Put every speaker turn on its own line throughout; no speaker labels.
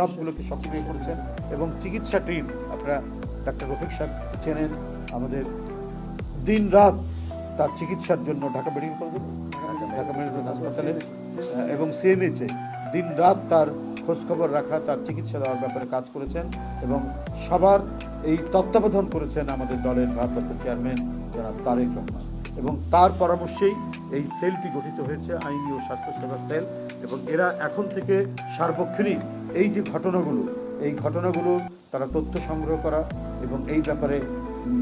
সবগুলোকে সক্রিয় করেছেন এবং চিকিৎসা টিম, আপনারা ডাক্তার রফিক সাহেব চেনেন, আমাদের দিন রাত তার চিকিৎসার জন্য Dhaka medical college, Dhaka medical হাসপাতালে এবং সিএমএইচে দিন রাত তার খোঁজখবর রাখা, তার চিকিৎসা দেওয়ার ব্যাপারে কাজ করেছেন এবং সবার এই তত্ত্বাবধান করেছেন আমাদের দলের ভারপ্রাপ্ত চেয়ারম্যান জনাব তারেক রহমান। এবং তার পরামর্শেই এই সেলটি গঠিত হয়েছে আইনি ও স্বাস্থ্যসেবা সেল এবং এরা এখন থেকে সার্বক্ষণিক এই যে ঘটনাগুলো, এই ঘটনাগুলো তারা তথ্য সংগ্রহ করা এবং এই ব্যাপারে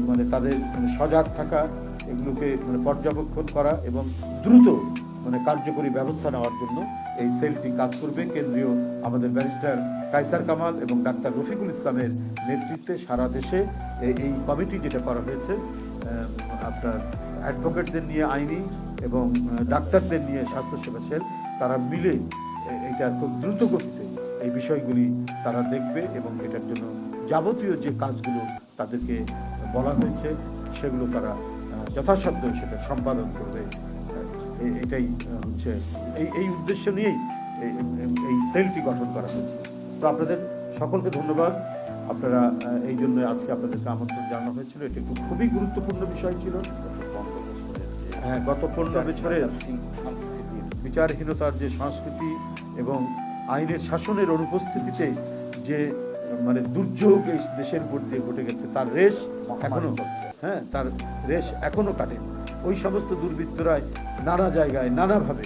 মানে তাদের মানে সজাগ থাকা, এগুলোকে মানে পর্যবেক্ষণ করা এবং দ্রুত মানে কার্যকরী ব্যবস্থা নেওয়ার জন্য এই সেলটি কাজ করবে। কেন্দ্রীয় আমাদের ব্যারিস্টার কাইসার কামাল এবং ডাক্তার রফিকুল ইসলামের নেতৃত্বে সারা দেশে এই- কমিটি যেটা করা হয়েছে আপনার অ্যাডভোকেটদের নিয়ে আইনি এবং ডাক্তারদের নিয়ে স্বাস্থ্যসেবা সেল, তারা মিলে এটা খুব দ্রুত গতিতে এই বিষয়গুলি তারা দেখবে এবং এটার জন্য যাবতীয় যে কাজগুলো তাদেরকে বলা হয়েছে সেগুলো তারা যথাসাধ্য সেটা সম্পাদন করবে। এটাই হচ্ছে এই এই উদ্দেশ্য নিয়েই এই- সেলটি গঠন করা হয়েছে। তো আপনাদের সকলকে ধন্যবাদ। আপনারা এই জন্য আজকে আপনাদেরকে আমন্ত্রণ জানানো হয়েছিল। এটি একটু খুবই গুরুত্বপূর্ণ বিষয় ছিল। হ্যাঁ গত পনেরো বছরের
সংস্কৃতির
বিচারহীনতার যে সংস্কৃতি এবং আইনের শাসনের অনুপস্থিতিতে যে মানে দুর্যোগ এই দেশের উপর দিয়ে ঘটে গেছে তার রেশ
এখনও
হ্যাঁ তার রেশ এখনও কাটে ওই সমস্ত দুর্বৃত্তরাই নানা জায়গায় নানাভাবে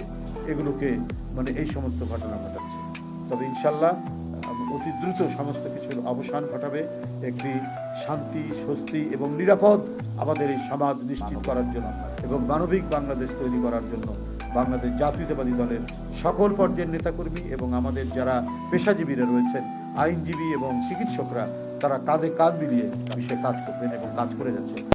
এগুলোকে মানে এই সমস্ত ঘটনা ঘটাচ্ছে। তবে ইনশাল্লাহ অতি দ্রুত সমস্ত কিছুর অবসান ঘটাবে। একটি শান্তি স্বস্তি এবং নিরাপদ আমাদের এই সমাজ নিশ্চিত করার জন্য এবং মানবিক বাংলাদেশ তৈরি করার জন্য বাংলাদেশ জাতীয়তাবাদী দলের সকল পর্যায়ের নেতাকর্মী এবং আমাদের যারা পেশাজীবীরা রয়েছেন, আইনজীবী এবং চিকিৎসকরা, তারা কাঁধে কাঁধ মিলিয়ে বিষয়ে কাজ করবেন এবং কাজ করে যাচ্ছে